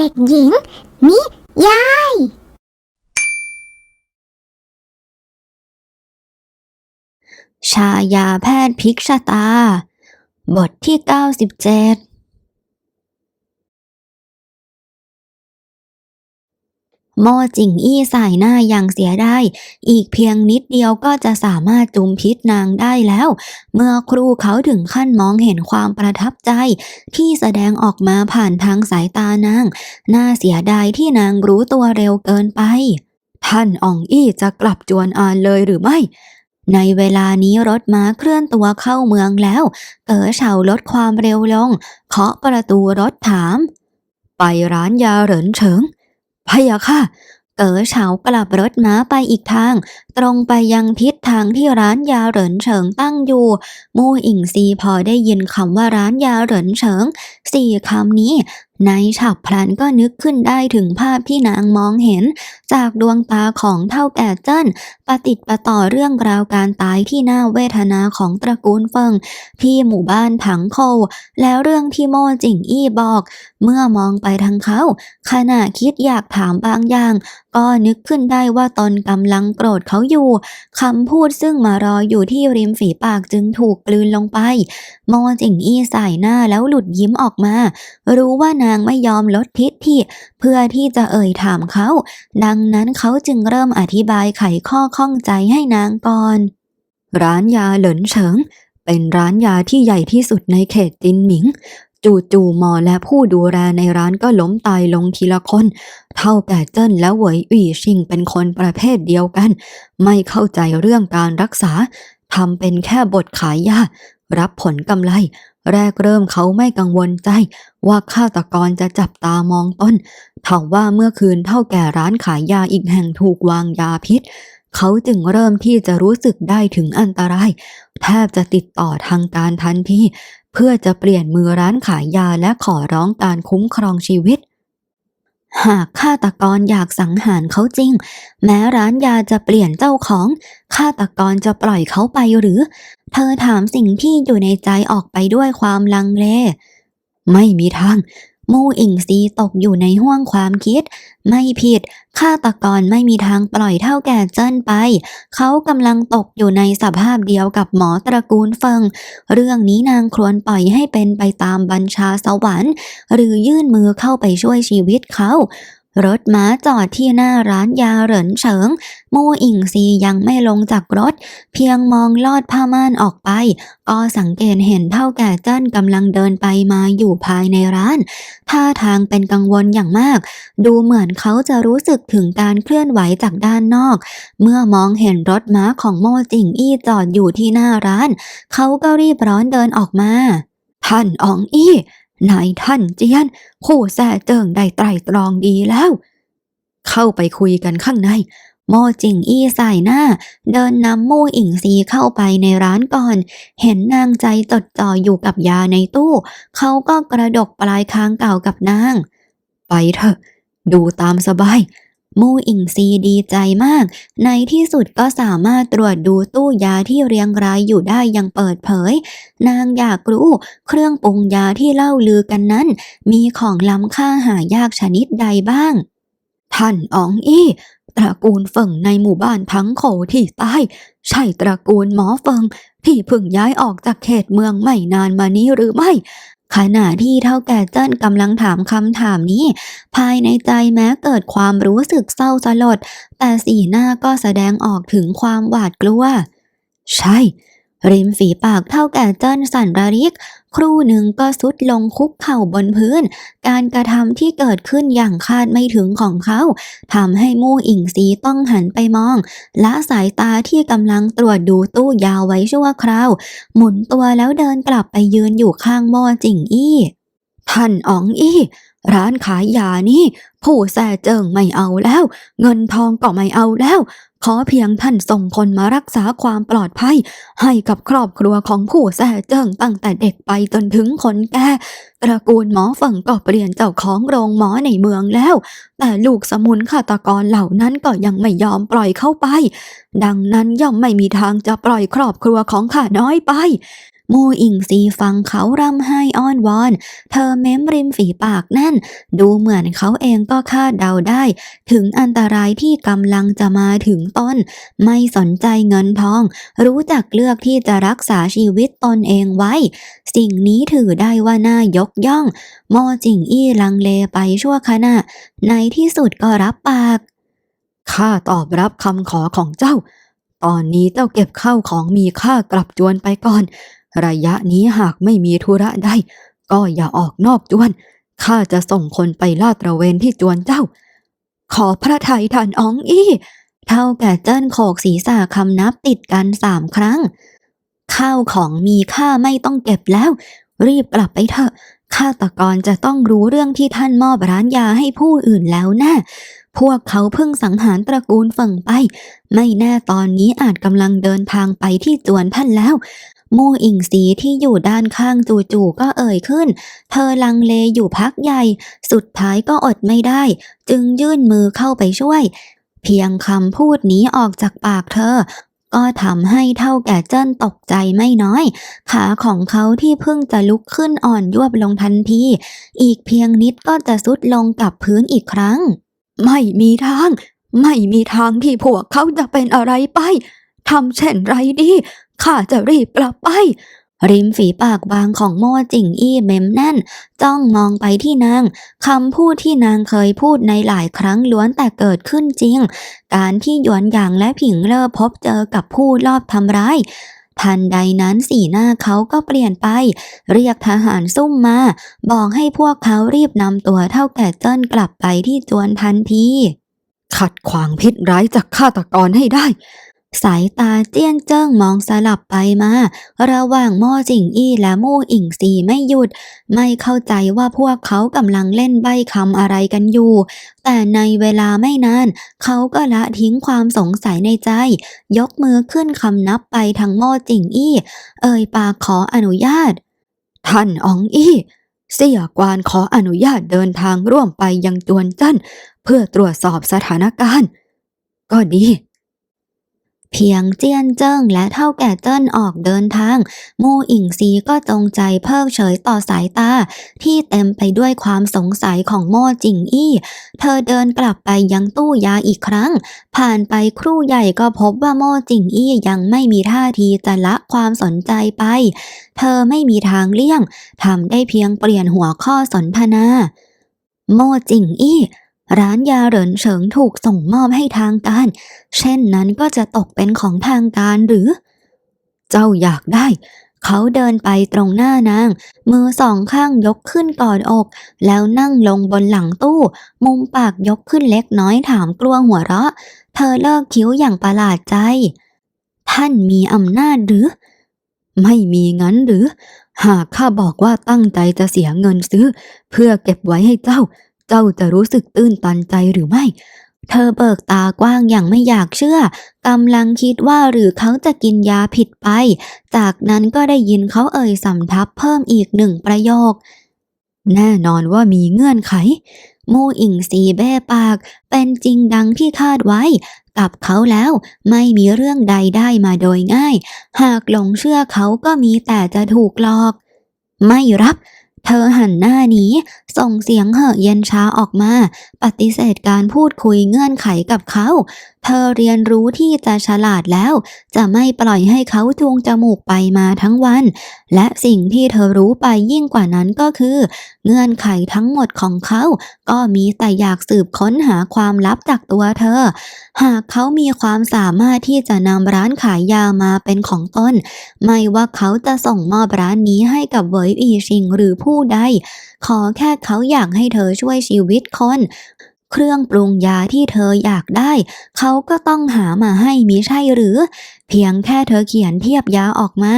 เด็กหญิง นิยาย ชายาแพทย์พิกชะตา บทที่ 97 โมจิงอี้สายหน้าอย่างเสียได้ อีกเพียงนิดเดียวก็จะสามารถจุมพิษนางได้แล้ว เมื่อครูเขาถึงขั้นมองเห็นความประทับใจ ที่แสดงออกมาผ่านทางสายตานาง น่าเสียดายที่นางรู้ตัวเร็วเกินไป ท่านอ่องอี้จะกลับจวนอานเลยหรือไม่ในเวลานี้รถม้าเคลื่อนตัวเข้าเมืองแล้ว เก๋อเฉาลดความเร็วลง เคาะประตูรถถาม ไปร้านยาเหรินเฉิง พะยะค่ะ เก๋อเฉากลับรถม้าไปอีกทาง ตรงไปยังทิศทางที่ร้านยาเหรินเฉิงตั้งอยู่ มู่อิงซีพอได้ยินคำว่าร้านยาเหรินเฉิงสี่คำนี้ ในฉับพลันก็นึกขึ้นได้ถึงภาพที่นางมองเห็น จากดวงตาของเท่าแก่เจิ้นปฏิดประต่อเรื่องราวการตายที่น่าเวทนาของตระกูลเฟิงที่หมู่บ้านถังโคแล้วเรื่องที่โมจิงอี้บอก เมื่อมองไปทางเขา ขณะคิดอยากถามบางอย่าง ก็นึกขึ้นได้ว่าตนกำลังโกรธเขาอยู่คำพูดซึ่งมารออยู่ที่ริมฝีปากจึงถูกกลืนลงไป โมจิงอี้ใส่หน้าแล้วหลุดยิ้มออกมา รู้ว่านางไม่ยอมลดทิฐิเพื่อที่จะเอ่ยถามเขา ดังนั้นเขาจึงเริ่มอธิบายไขข้อข้องใจให้นางก่อน ร้านยาเหลินเฉิง เป็นร้านยาที่ใหญ่ที่สุดในเขตจินหมิงจู่ๆหมอและผู้ดูแลในร้านก็ล้มตายลงทีละคน เท่าแก่เจิ้นและเหวยอี่ชิงเป็นคนประเภทเดียวกัน ไม่เข้าใจเรื่องการรักษาทำเป็นแค่บทขายยา รับผลกำไร แรกเริ่มเขาไม่กังวลใจ ว่าฆาตกรจะจับตามองต้นทว่าเมื่อคืนเท่าแก่ร้านขายยาอีกแห่งถูกวางยาพิษ เขาจึงเริ่มที่จะรู้สึกได้ถึงอันตราย แทบจะติดต่อทางการทันทีเพื่อจะเปลี่ยนมือร้านขายยาและขอร้องการคุ้มครองชีวิต หากฆาตกรอยากสังหารเขาจริง แม้ร้านยาจะเปลี่ยนเจ้าของฆาตกรจะปล่อยเขาไปหรือ เธอถามสิ่งที่อยู่ในใจออกไปด้วยความลังเล ไม่มีทาง มู่อิงซีตกอยู่ในห้วงความคิด ไม่ผิดฆาตกรไม่มีทางปล่อยเท่าแก่เจิ้นไป เขากำลังตกอยู่ในสภาพเดียวกับหมอตระกูลเฟิง เรื่องนี้นางควรปล่อยให้เป็นไปตามบัญชาสวรรค์ หรือยื่นมือเข้าไปช่วยชีวิตเขา รถม้าจอดที่หน้าร้านยาเหรินเฉิง มู่อิงซียังไม่ลงจากรถ เพียงมองลอดผ้าม่านออกไป ก็สังเกตเห็นเท่าแก่เจิ้นกำลังเดินไปมาอยู่ภายในร้าน ท่าทางเป็นกังวลอย่างมาก ดูเหมือนเขาจะรู้สึกถึงการเคลื่อนไหวจากด้านนอก เมื่อมองเห็นรถม้าของโมจิงอี้จอดอยู่ที่หน้าร้าน เขาก็รีบร้อนเดินออกมา ท่านอองอี้ นายท่านเจียน ผู้แท้เจิงได้ไตรตรองดีแล้ว เข้าไปคุยกันข้างในโมจิงอี้ใส่หน้า เดินนำมู่อิงซีเข้าไปในร้านก่อน เห็นนางใจจดจ่ออยู่กับยาในตู้ เขาก็กระดกปลายคางเก่ากับนาง ไปเถอะ ดูตามสบาย มู่อิงซีดีใจมาก ในที่สุดก็สามารถตรวจดูตู้ยาที่เรียงรายอยู่ได้อย่างเปิดเผย นางอยากรู้ เครื่องปรุงยาที่เล่าลือกันนั้น มีของล้ำค่าหายากชนิดใดบ้าง ท่านอ๋องอี้ตระกูลเฟิงในหมู่บ้านทั้งโขที่ใต้ใช่ตระกูลหมอเฟิงที่เพิ่งย้ายออกจากเขตเมืองไม่นานมานี้หรือไม่ ขณะที่เท่าแก่เจิ้นกำลังถามคำถามนี้ ภายในใจแม้เกิดความรู้สึกเศร้าสลด แต่สีหน้าก็แสดงออกถึงความหวาดกลัว ใช่ ริมฝีปากเท่าแก่เจิ้นสั่นระริก ครู่หนึ่งก็สุดลงคุกเข่าบนพื้น การกระทำที่เกิดขึ้นอย่างคาดไม่ถึงของเขาทำให้มู่อิงซีต้องหันไปมอง ละสายตาที่กำลังตรวจดูตู้ยาวไว้ชั่วคราว หมุนตัวแล้วเดินกลับไปยืนอยู่ข้างโม่จิงอี้ ท่านอ๋องอี้ ร้านขายยานี่ ผู้แซ่เจิงไม่เอาแล้ว เงินทองก็ไม่เอาแล้ว ขอเพียงท่านส่งคนมารักษาความปลอดภัย ให้กับครอบครัวของผู้แซ่เจิงตั้งแต่เด็กไปจนถึงคนแก่ตระกูลหมอฝั่งก็เปลี่ยนเจ้าของโรงหมอในเมืองแล้ว แต่ลูกสมุนฆาตกรเหล่านั้นก็ยังไม่ยอมปล่อยเข้าไป ดังนั้นย่อมไม่มีทางจะปล่อยครอบครัวของข้าน้อยไป มูอิงซีฟังเขาร่ำไห้อ้อนวอน เธอเม้มริมฝีปากแน่น ดูเหมือนเขาเองก็คาดเดาได้ ถึงอันตรายที่กำลังจะมาถึงตนไม่สนใจเงินทอง รู้จักเลือกที่จะรักษาชีวิตตนเองไว้ สิ่งนี้ถือได้ว่าน่ายกย่อง โมจิงอี้ลังเลไปชั่วขณะ ในที่สุดก็รับปากข้าตอบรับคำขอของเจ้า ตอนนี้เจ้าเก็บข้าวของมีค่ากลับจวนไปก่อน ระยะนี้หากไม่มีธุระใดก็อย่าออกนอกจวน ข้าจะส่งคนไปลาดตระเวนที่จวนเจ้า ขอพระไทยท่านอ๋องอี้ เท่าแก่เจิ้นโขกศีรษะคำนับติดกันสามครั้ง ข้าวของมีค่าไม่ต้องเก็บแล้ว รีบกลับไปเถอะฆาตกรจะต้องรู้เรื่องที่ท่านมอบร้านยาให้ผู้อื่นแล้วแน่พวกเขาเพิ่งสังหารตระกูลเฟิงไป ไม่แน่ตอนนี้อาจกำลังเดินทางไปที่จวนท่านแล้ว มู่อิงสีที่อยู่ด้านข้างจู่ๆก็เอ่ยขึ้น เธอลังเลอยู่พักใหญ่ สุดท้ายก็อดไม่ได้ จึงยื่นมือเข้าไปช่วย เพียงคำพูดนี้ออกจากปากเธอ ก็ทำให้เท่าแก่เจิ้นตกใจไม่น้อย ขาของเขาที่เพิ่งจะลุกขึ้นอ่อนยวบลงทันที อีกเพียงนิดก็จะสุดลงกับพื้นอีกครั้ง ไม่มีทาง ไม่มีทางที่พวกเขาจะเป็นอะไรไป ทำเช่นไรดีข้าจะรีบกลับไปริมฝีปากบางของโม่จิงอี้เม้มแน่น จ้องมองไปที่นางคำพูดที่นางเคยพูดในหลายครั้งล้วนแต่เกิดขึ้นจริง การที่หยวนหยางและผิงเลอพบเจอกับผู้ลอบทำร้ายทันใดนั้นสีหน้าเขาก็เปลี่ยนไป เรียกทหารซุ่มมา บอกให้พวกเขารีบนำตัวเท่าแก่เจิ้นกลับไปที่จวนทันที ขัดขวางพิษร้ายจากฆาตกรให้ได้ สายตาเจี้ยนเจิ้งมองสลับไปมา ระหว่างม่อจิงอี้และมู่อิงซีไม่หยุด ไม่เข้าใจว่าพวกเขากำลังเล่นใบคำอะไรกันอยู่ แต่ในเวลาไม่นาน เขาก็ละทิ้งความสงสัยในใจ ยกมือขึ้นคำนับไปทางม่จิงอี้ เอ่ยปากขออนุญาต ท่านอองอี้เสี่ยกวานขออนุญาตเดินทางร่วมไปยังจวนจั้นเพื่อตรวจสอบสถานการณ์ ก็ดี เพียงเจียนเจิ้งและเท่าแก่เจิ้นออกเดินทาง มู่อิงซีก็จงใจเพิกเฉยต่อสายตา ที่เต็มไปด้วยความสงสัยของโม่จิงอี้ เธอเดินกลับไปยังตู้ยาอีกครั้ง ผ่านไปครู่ใหญ่ก็พบว่าโม่จิงอี้ยังไม่มีท่าทีจะละความสนใจไป เธอไม่มีทางเลี่ยงทำได้เพียงเปลี่ยนหัวข้อสนทนา โม่จิงอี้ ร้านยาเหรินเฉิงถูกส่งมอบให้ทางการ เช่นนั้นก็จะตกเป็นของทางการหรือ เจ้าอยากได้ เขาเดินไปตรงหน้านาง มือสองข้างยกขึ้นกอดอก แล้วนั่งลงบนหลังตู้ มุมปากยกขึ้นเล็กน้อยถามกลัวหัวเราะ เธอเลิกคิ้วอย่างประหลาดใจ ท่านมีอำนาจหรือ ไม่มีงั้นหรือ หากข้าบอกว่าตั้งใจจะเสียเงินซื้อ เพื่อเก็บไว้ให้เจ้า เจ้าจะรู้สึกตื้นตันใจหรือไม่ เธอเบิกตากว้างอย่างไม่อยากเชื่อกำลังคิดว่าหรือเขาจะกินยาผิดไป จากนั้นก็ได้ยินเขาเอ่ยสำทับเพิ่มอีกหนึ่งประโยค แน่นอนว่ามีเงื่อนไข มูอิงซีแบ้ปาก เป็นจริงดังที่คาดไว้กับเขาแล้วไม่มีเรื่องใดได้มาโดยง่าย หากหลงเชื่อเขาก็มีแต่จะถูกหลอก ไม่รับ เธอหันหน้าหนีส่งเสียงเหอะเย็นช้าออกมา ปฏิเสธการพูดคุยเงื่อนไขกับเขา ธอเรียนรู้ที่จะฉลาดแล้ว จะไม่ปล่อยให้เขาจูงจมูกไปมาทั้งวัน และสิ่งที่เธอรู้ไปยิ่งกว่านั้นก็คือ เงื่อนไขทั้งหมดของเขา ก็มีแต่อยากสืบค้นหาความลับจากตัวเธอ หากเขามีความสามารถที่จะนำร้านขายยามาเป็นของตนไม่ว่าเขาจะส่งมอบร้านนี้ให้กับเวยอีชิงหรือผู้ใด ขอแค่เขาอยากให้เธอช่วยชีวิตคน เครื่องปรุงยาที่เธออยากได้ เขาก็ต้องหามาให้มิใช่หรือ เพียงแค่เธอเขียนเทียบยาออกมา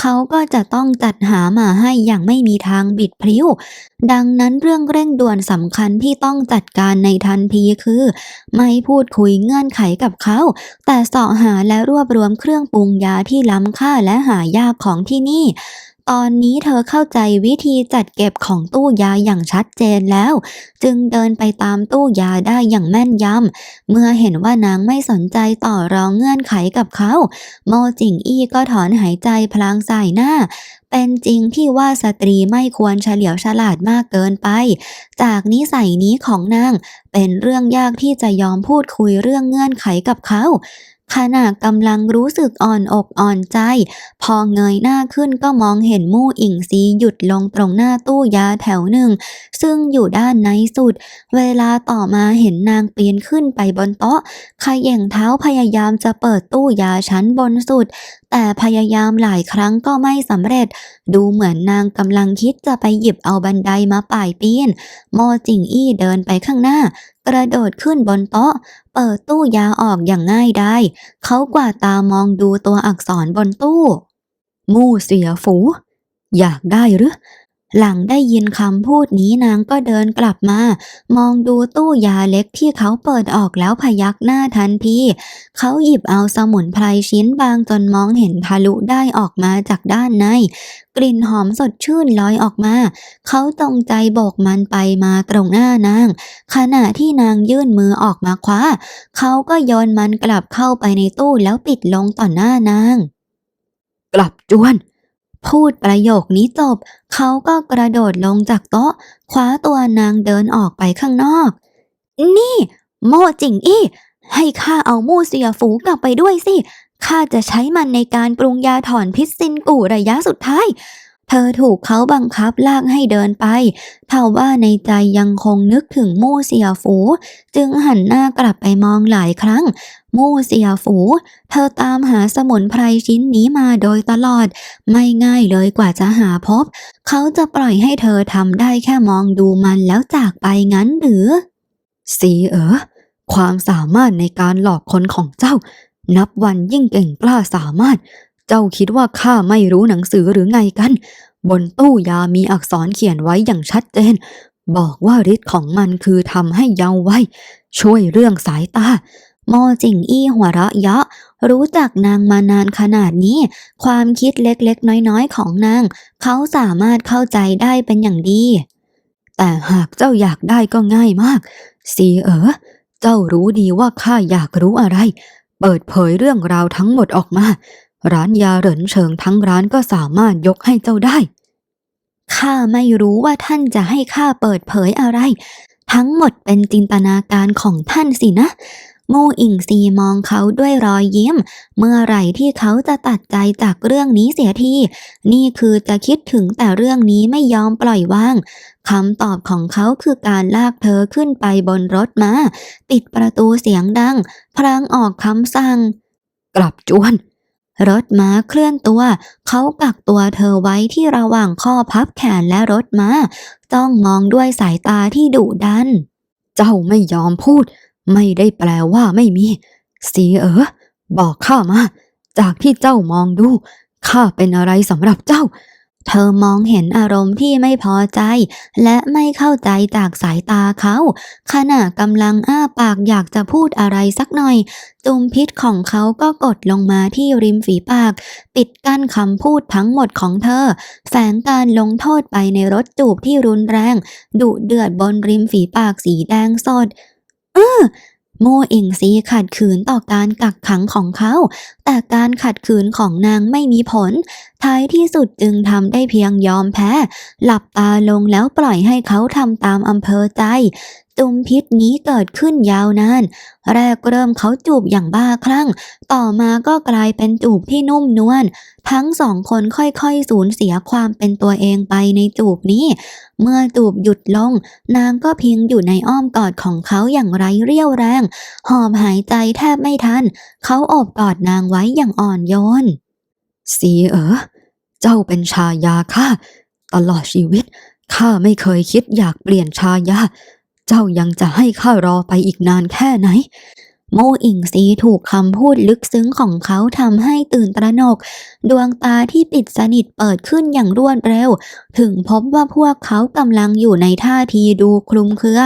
เขาก็จะต้องจัดหามาให้อย่างไม่มีทางบิดพริ้ว ดังนั้นเรื่องเร่งด่วนสำคัญที่ต้องจัดการในทันทีคือ ไม่พูดคุยเงื่อนไขกับเขา แต่สาะหาและรวบรวมเครื่องปรุงยาที่ล้ำค่าและหายากของที่นี่ ตอนนี้เธอเข้าใจวิธีจัดเก็บของตู้ยาอย่างชัดเจนแล้ว จึงเดินไปตามตู้ยาได้อย่างแม่นยำเมื่อเห็นว่านางไม่สนใจต่อรองเงื่อนไขกับเขา โมจิงอี้ก็ถอนหายใจพลางใส่หน้า เป็นจริงที่ว่าสตรีไม่ควรเฉลียวฉลาดมากเกินไป จากนิสัยนี้ของนาง เป็นเรื่องยากที่จะยอมพูดคุยเรื่องเงื่อนไขกับเขา ขณะกำลังรู้สึกอ่อนอกอ่อนใจ พอเงยหน้าขึ้นก็มองเห็นมู่อิงซีหยุดลงตรงหน้าตู้ยาแถวหนึ่ง ซึ่งอยู่ด้านในสุด เวลาต่อมาเห็นนางปีนขึ้นไปบนโต๊ะเขย่งเท้าพยายามจะเปิดตู้ยาชั้นบนสุด แต่พยายามหลายครั้งก็ไม่สำเร็จ ดูเหมือนนางกำลังคิดจะไปหยิบเอาบันไดมาป่ายปีน โมจิงอี้เดินไปข้างหน้า กระโดดขึ้นบนโต๊ะ เปิดตู้ยาออกอย่างง่ายได้ เขากว่าตามองดูตัวอักษรบนตู้ มู่เสียฝู อยากได้หรือ หลังได้ยินคำพูดนี้นางก็เดินกลับมา มองดูตู้ยาเล็กที่เขาเปิดออกแล้วพยักหน้าทันทีเขาหยิบเอาสมุนไพรชิ้นบางจนมองเห็นทะลุได้ออกมาจากด้านใน กลิ่นหอมสดชื่นลอยออกมา เขาจงใจโบกมันไปมาตรงหน้านาง ขณะที่นางยื่นมือออกมาคว้า เขาก็โยนมันกลับเข้าไปในตู้แล้วปิดลงต่อหน้านาง กลับจวน พูดประโยคนี้จบ เขาก็กระโดดลงจากโต๊ะ คว้าตัวนางเดินออกไปข้างนอก นี่ โม่จิงอี้ ให้ข้าเอามู่เสียฝูกลับไปด้วยสิข้าจะใช้มันในการปรุงยาถอนพิษซินกู่ระยะสุดท้าย เธอถูกเขาบังคับลากให้เดินไป เท่าว่าในใจยังคงนึกถึงมู่เสียฝู จึงหันหน้ากลับไปมองหลายครั้ง มู่เสียฝู เธอตามหาสมุนไพรชิ้นนี้มาโดยตลอด ไม่ง่ายเลยกว่าจะหาพบ เขาจะปล่อยให้เธอทำได้แค่มองดูมันแล้วจากไปงั้นหรือ สีเอ๋อความสามารถในการหลอกคนของเจ้า นับวันยิ่งเก่งกล้าสามารถ เจ้าคิดว่าข้าไม่รู้หนังสือหรือไงกัน บนตู้ยามีอักษรเขียนไว้อย่างชัดเจน บอกว่าฤทธิ์ของมันคือทำให้เยาว์ไว้ ช่วยเรื่องสายตาโมจิงอี้หัวเราะเยาะ รู้จักนางมานานขนาดนี้ ความคิดเล็กๆ น้อยๆ ของนาง เขาสามารถเข้าใจได้เป็นอย่างดี แต่หากเจ้าอยากได้ก็ง่ายมากสีเอ๋อเจ้ารู้ดีว่าข้าอยากรู้อะไร เปิดเผยเรื่องราวทั้งหมดออกมา ร้านยาเหรินเฉิงทั้งร้านก็สามารถยกให้เจ้าได้ ข้าไม่รู้ว่าท่านจะให้ข้าเปิดเผยอะไร ทั้งหมดเป็นจินตนาการของท่านสินะโง่อิงซีมองเขาด้วยรอยยิ้ม เมื่อไหร่ที่เขาจะตัดใจจากเรื่องนี้เสียที นี่คือจะคิดถึงแต่เรื่องนี้ไม่ยอมปล่อยวางคำตอบของเขาคือการลากเธอขึ้นไปบนรถมา้าปิดประตูเสียงดัง พลางออกคำสั่ง กลับจวน รถม้าเคลื่อนตัว เขากักตัวเธอไว้ที่ระหว่างข้อพับแขนและรถม้า ต้องมองด้วยสายตาที่ดุดัน เจ้าไม่ยอมพูด ไม่ได้แปลว่าไม่มี สีเอ๋อบอกข้ามา จากที่เจ้ามองดู ข้าเป็นอะไรสำหรับเจ้า เธอมองเห็นอารมณ์ที่ไม่พอใจ และไม่เข้าใจจากสายตาเขา ขณะกำลังอ้าปากอยากจะพูดอะไรสักหน่อย จุมพิษของเขาก็กดลงมาที่ริมฝีปาก ปิดกั้นคำพูดทั้งหมดของเธอ แฝงการลงโทษไปในรถจูบที่รุนแรง ดุเดือดบนริมฝีปากสีแดงสด เออโมอิงซีขัดขืนต่อการกักขังของเขาแต่การขัดขืนของนางไม่มีผล ท้ายที่สุดจึงทำได้เพียงยอมแพ้ หลับตาลงแล้วปล่อยให้เขาทำตามอำเภอใจจุมพิษนี้เกิดขึ้นยาวนาน แรกเริ่มเขาจูบอย่างบ้าคลั่ง ต่อมาก็กลายเป็นจูบที่นุ่มนวล ทั้งสองคนค่อยๆสูญเสียความเป็นตัวเองไปในจูบนี้ เมื่อจูบหยุดลง นางก็เพียงอยู่ในอ้อมกอดของเขาอย่างไร้เรี่ยวแรง หอบหายใจแทบไม่ทัน เขาโอบกอดนางไว้อย่างอ่อนโยน สีเอ๋อเจ้าเป็นชายาข้าตลอดชีวิตข้าไม่เคยคิดอยากเปลี่ยนชายา เจ้ายังจะให้ข้ารอไปอีกนานแค่ไหน โมอิงซีถูกคำพูดลึกซึ้งของเขาทำให้ตื่นตระหนก ดวงตาที่ปิดสนิทเปิดขึ้นอย่างรวดเร็ว ถึงพบว่าพวกเขากำลังอยู่ในท่าทีดูคลุมเครือ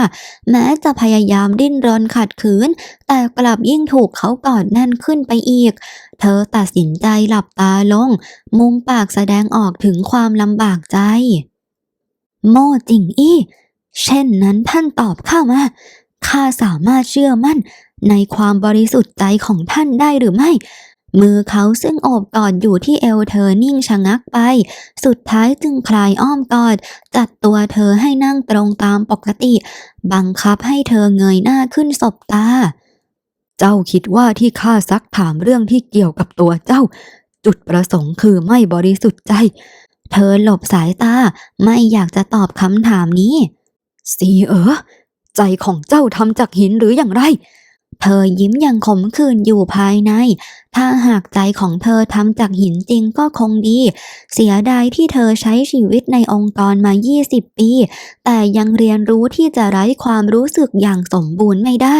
แม้จะพยายามดิ้นรนขัดขืน แต่กลับยิ่งถูกเขากอดแน่นขึ้นไปอีก เธอตัดสินใจหลับตาลง มุมปากแสดงออกถึงความลำบากใจ โมจิงอี้เช่นนั้นท่านตอบข้ามา ข้าสามารถเชื่อมั่นในความบริสุทธิ์ใจของท่านได้หรือไม่ มือเขาซึ่งโอบกอดอยู่ที่เอวเธอนิ่งชะงักไป สุดท้ายจึงคลายอ้อมกอด จัดตัวเธอให้นั่งตรงตามปกติ บังคับให้เธอเงยหน้าขึ้นสบตา เจ้าคิดว่าที่ข้าซักถามเรื่องที่เกี่ยวกับตัวเจ้า จุดประสงค์คือไม่บริสุทธิ์ใจ เธอหลบสายตาไม่อยากจะตอบคำถามนี้สีเออ ใจของเจ้าทำจากหินหรืออย่างไร เธอยิ้มอย่างขมขื่นอยู่ภายใน ถ้าหากใจของเธอทำจากหินจริงก็คงดี เสียดายที่เธอใช้ชีวิตในองค์กรมา 20 ปี แต่ยังเรียนรู้ที่จะไร้ความรู้สึกอย่างสมบูรณ์ไม่ได้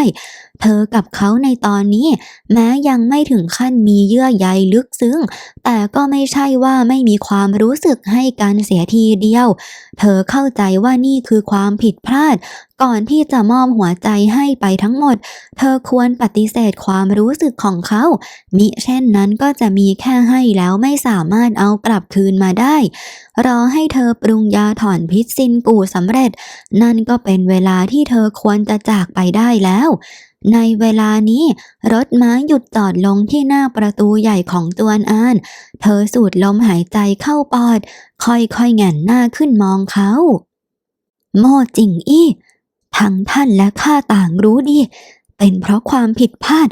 เธอกับเขาในตอนนี้ แม้ยังไม่ถึงขั้นมีเยื่อใยลึกซึ้ง แต่ก็ไม่ใช่ว่าไม่มีความรู้สึกให้กันเสียทีเดียว เธอเข้าใจว่านี่คือความผิดพลาด ก่อนที่จะมอบหัวใจให้ไปทั้งหมด เธอควรปฏิเสธความรู้สึกของเขามิเช่นนั้นก็จะมีแค่ให้แล้วไม่สามารถเอากลับคืนมาได้ รอให้เธอปรุงยาถอนพิษซินกูสำเร็จ นั่นก็เป็นเวลาที่เธอควรจะจากไปได้แล้ว ในเวลานี้ รถม้าหยุดจอดลงที่หน้าประตูใหญ่ของจวนอาน เธอสูดลมหายใจเข้าปอด ค่อยๆแงนหน้าขึ้นมองเขา โม่จิงอี้ทั้งท่านและข้าต่างรู้ดี เป็นเพราะความผิดพลาด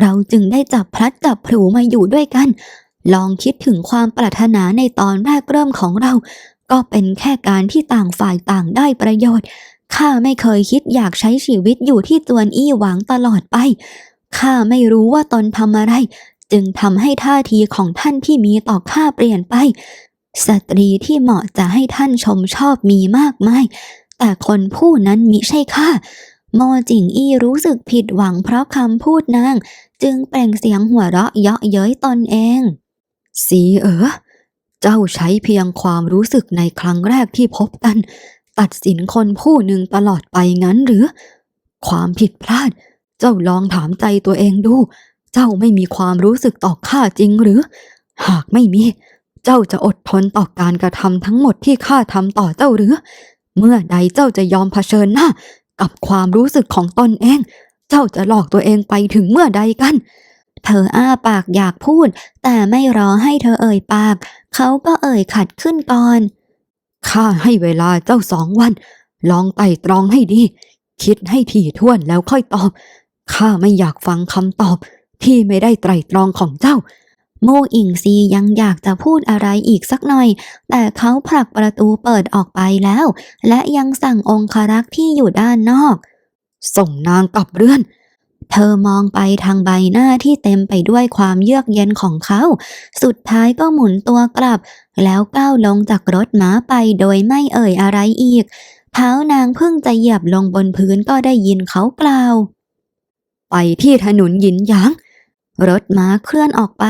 เราจึงได้จับพลัดจับผลูมาอยู่ด้วยกัน ลองคิดถึงความปรารถนาในตอนแรกเริ่มของเรา ก็เป็นแค่การที่ต่างฝ่ายต่างได้ประโยชน์ ข้าไม่เคยคิดอยากใช้ชีวิตอยู่ที่จวนอี้หวังตลอดไป ข้าไม่รู้ว่าตนทำอะไร จึงทำให้ท่าทีของท่านที่มีต่อข้าเปลี่ยนไป สตรีที่เหมาะจะให้ท่านชมชอบมีมากมาย แต่คนผู้นั้นมิใช่ข้า โมจิงอี้รู้สึกผิดหวังเพราะคำพูดนาง จึงเปล่งเสียงหัวเราะเยาะเย้ยตนเอง สีเอ๋อเจ้าใช้เพียงความรู้สึกในครั้งแรกที่พบกัน ตัดสินคนผู้หนึ่งตลอดไปงั้นหรือ ความผิดพลาด เจ้าลองถามใจตัวเองดู เจ้าไม่มีความรู้สึกต่อข้าจริงหรือ หากไม่มี เจ้าจะอดทนต่อการกระทำทั้งหมดที่ข้าทำต่อเจ้าหรือ เมื่อใดเจ้าจะยอมเผชิญหน้า กับความรู้สึกของตนเอง เจ้าจะหลอกตัวเองไปถึงเมื่อใดกัน เธออ้าปากอยากพูด แต่ไม่รอให้เธอเอ่ยปาก เขาก็เอ่ยขัดขึ้นก่อน ข้าให้เวลาเจ้าสองวัน ลองไต่ตรองให้ดี คิดให้ถี่ถ้วนแล้วค่อยตอบ ข้าไม่อยากฟังคำตอบ ที่ไม่ได้ไตร่ตรองของเจ้า โมอิงซียังอยากจะพูดอะไรอีกสักหน่อย แต่เขาผลักประตูเปิดออกไปแล้ว และยังสั่งองครักษ์ที่อยู่ด้านนอก ส่งนางกลับเรือน เธอมองไปทางใบหน้าที่เต็มไปด้วยความเยือกเย็นของเขา สุดท้ายก็หมุนตัวกลับ แล้วก้าวลงจากรถม้าไปโดยไม่เอ่ยอะไรอีก เท้านางเพิ่งจะเหยียบลงบนพื้นก็ได้ยินเขากล่าว ไปที่ถนนหยินหยาง รถม้าเคลื่อนออกไป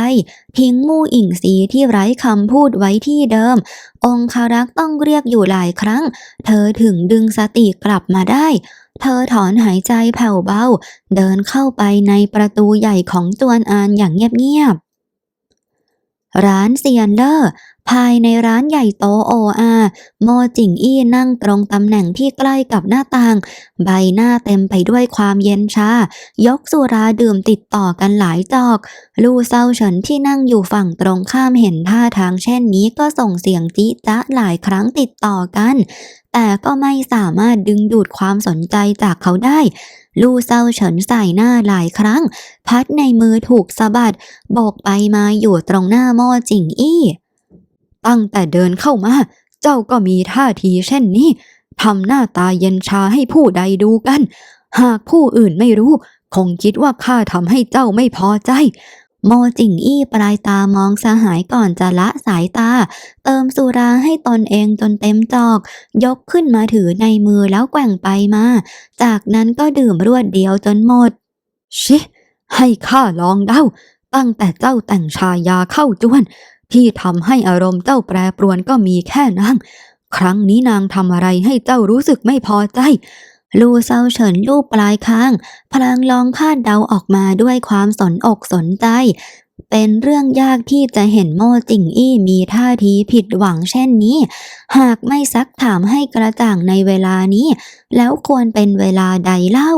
ทิ้งมู่อิงสีที่ไร้คำพูดไว้ที่เดิม องคารักษ์ต้องเรียกอยู่หลายครั้ง เธอถึงดึงสติกลับมาได้ เธอถอนหายใจแผ่วเบา เดินเข้าไปในประตูใหญ่ของจวนอานอย่างเงียบๆร้านเซียนเลอร์ ภายในร้านใหญ่โตโออาโมจิงอี้นั่งตรงตำแหน่งที่ใกล้กับหน้าต่าง ใบหน้าเต็มไปด้วยความเย็นชา ยกสุราดื่มติดต่อกันหลายจอก ลู่เซาเฉินที่นั่งอยู่ฝั่งตรงข้ามเห็นท่าทางเช่นนี้ก็ส่งเสียงจิจ๊ะหลายครั้งติดต่อกัน แต่ก็ไม่สามารถดึงดูดความสนใจจากเขาได้ ลู่เซาเฉินใส่หน้าหลายครั้ง พัดในมือถูกสะบัดโบกไปมาอยู่ตรงหน้าโม่จิงอี้ ตั้งแต่เดินเข้ามา เจ้าก็มีท่าทีเช่นนี้ทำหน้าตาเย็นชาให้ผู้ใดดูกัน หากผู้อื่นไม่รู้ คงคิดว่าข้าทำให้เจ้าไม่พอใจ โมจิงอี้ปลายตามองสหายก่อนจะละสายตา เติมสุราให้ตนเองจนเต็มจอก ยกขึ้นมาถือในมือแล้วแกว่งไปมา จากนั้นก็ดื่มรวดเดียวจนหมด ชิ ให้ข้าลองเดาตั้งแต่เจ้าแต่งชายาเข้าจวน ที่ทำให้อารมณ์เจ้าแปรปรวนก็มีแค่นางครั้งนี้นางทำอะไรให้เจ้ารู้สึกไม่พอใจ ลูเซาเฉินลูบปลายคาง พลางลองคาดเดาออกมาด้วยความสนอกสนใจ เป็นเรื่องยากที่จะเห็นโม่จิงอี้มีท่าทีผิดหวังเช่นนี้ หากไม่ซักถามให้กระจ่างในเวลานี้ แล้วควรเป็นเวลาใดเล่า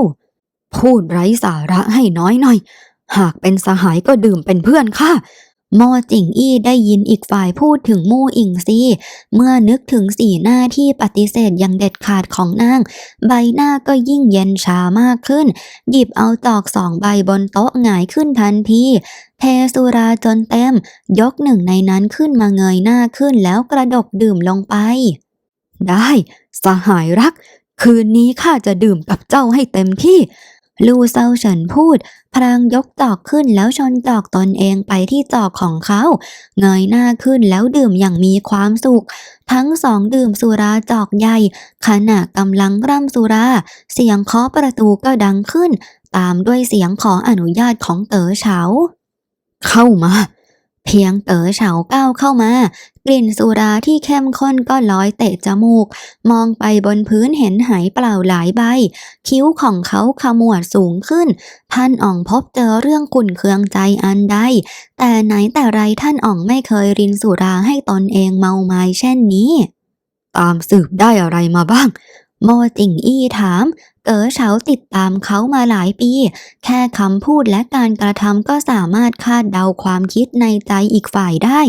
พูดไร้สาระให้น้อยหน่อย หากเป็นสหายก็ดื่มเป็นเพื่อนค่ะ โมจิงอี้ได้ยินอีกฝ่ายพูดถึงมู่อิงซีเมื่อนึกถึงสีหน้าที่ปฏิเสธอย่างเด็ดขาดของนาง ใบหน้าก็ยิ่งเย็นชามากขึ้น หยิบเอาจอกสองใบบนโต๊ะหงายขึ้นทันทีเทสุราจนเต็ม ยกหนึ่งในนั้นขึ้นมาเงยหน้าขึ้นแล้วกระดกดื่มลงไป ได้ สหายรัก คืนนี้ข้าจะดื่มกับเจ้าให้เต็มที่ ลู่เซาเฉินพูด พลางยกจอกขึ้นแล้วชนจอกตนเองไปที่จอกของเขาเงยหน้าขึ้นแล้วดื่มอย่างมีความสุข ทั้งสองดื่มสุราจอกใหญ่ ขณะกำลังร่ำสุรา เสียงเคาะประตูก็ดังขึ้น ตามด้วยเสียงขออนุญาตของเต๋อเฉา เข้ามาเพียงเต๋อเฉาก้าวเข้ามา กลิ่นสุราที่เข้มข้นก็ลอยเตะจมูก มองไปบนพื้นเห็นหายเปล่าหลายใบ คิ้วของเขาขมวดสูงขึ้น ท่านอ่องพบเจอเรื่องขุ่นเคืองใจอันใด แต่ไหนแต่ไรท่านอ่องไม่เคยรินสุราให้ตนเองเมาไม้เช่นนี้ ตามสืบได้อะไรมาบ้าง โมจิงอี้ถาม เก๋อเฉาติดตามเขามาหลายปี แค่คำพูดและการกระทำก็สามารถคาดเดาความคิดในใจอีกฝ่ายได้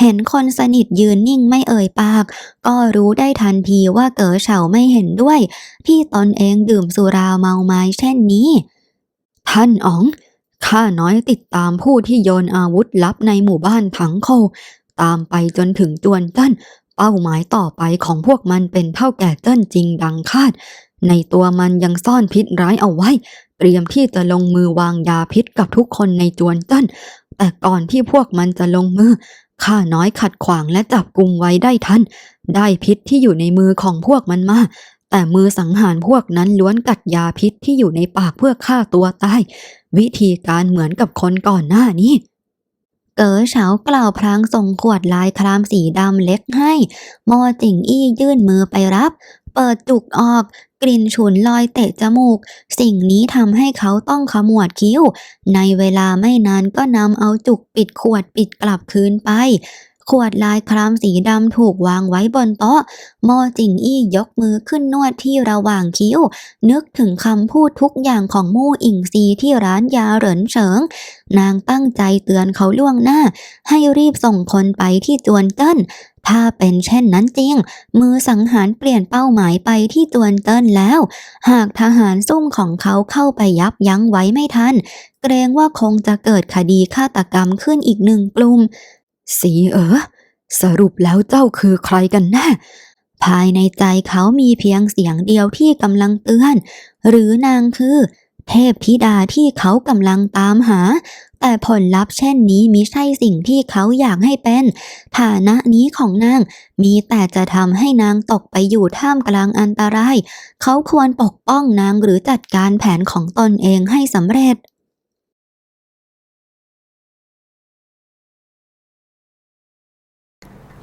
เห็นคนสนิทยืนนิ่งไม่เอ่ยปาก ก็รู้ได้ทันทีว่าเก๋อเฉาไม่เห็นด้วยที่ตนเองดื่มสุราเมาไม้เช่นนี้ ท่านอ๋องข้าน้อยติดตามผู้ที่โยนอาวุธลับในหมู่บ้านถังโค ตามไปจนถึงจวนเจิ้น เป้าหมายต่อไปของพวกมันเป็นเท่าแก่เจิ้นจริงดังคาด ในตัวมันยังซ่อนพิษร้ายเอาไว้ เตรียมที่จะลงมือวางยาพิษกับทุกคนในจวนเจิ้น แต่ก่อนที่พวกมันจะลงมือข้าน้อยขัดขวางและจับกุมไว้ได้ทัน ได้พิษที่อยู่ในมือของพวกมันมา แต่มือสังหารพวกนั้นล้วนกัดยาพิษที่อยู่ในปากเพื่อฆ่าตัวตาย วิธีการเหมือนกับคนก่อนหน้านี้ เก๋อเฉากล่าวพลางส่งขวดลายครามสีดำเล็กให้โมจิงอี้ยื่นมือไปรับ เปิดจุกออกกลิ่นฉุนลอยเตะจมูก สิ่งนี้ทำให้เขาต้องขมวดคิ้ว ในเวลาไม่นานก็นำเอาจุกปิดขวดปิดกลับคืนไป ขวดลายครามสีดำถูกวางไว้บนโต๊ะโมจิงอี้ยกมือขึ้นนวดที่ระหว่างคิ้ว นึกถึงคำพูดทุกอย่างของมู่อิงซีที่ร้านยาเหรินเฉิง นางตั้งใจเตือนเขาล่วงหน้า ให้รีบส่งคนไปที่จวนเจิ้นถ้าเป็นเช่นนั้นจริง มือสังหารเปลี่ยนเป้าหมายไปที่จวนเจิ้นแล้ว หากทหารซุ่มของเขาเข้าไปยับยั้งไว้ไม่ทัน เกรงว่าคงจะเกิดคดีฆาตกรรมขึ้นอีกหนึ่งกลุ่ม สีเอ๋อสรุปแล้วเจ้าคือใครกันแน่ภายในใจเขามีเพียงเสียงเดียวที่กำลังเตือน หรือนางคือ เทพธิดาที่เขากำลังตามหา แต่ผลลัพธ์เช่นนี้มิใช่สิ่งที่เขาอยากให้เป็น ฐานะนี้ของนางมีแต่จะทำให้นางตกไปอยู่ท่ามกลางอันตราย เขาควรปกป้องนางหรือจัดการแผนของตนเองให้สำเร็จ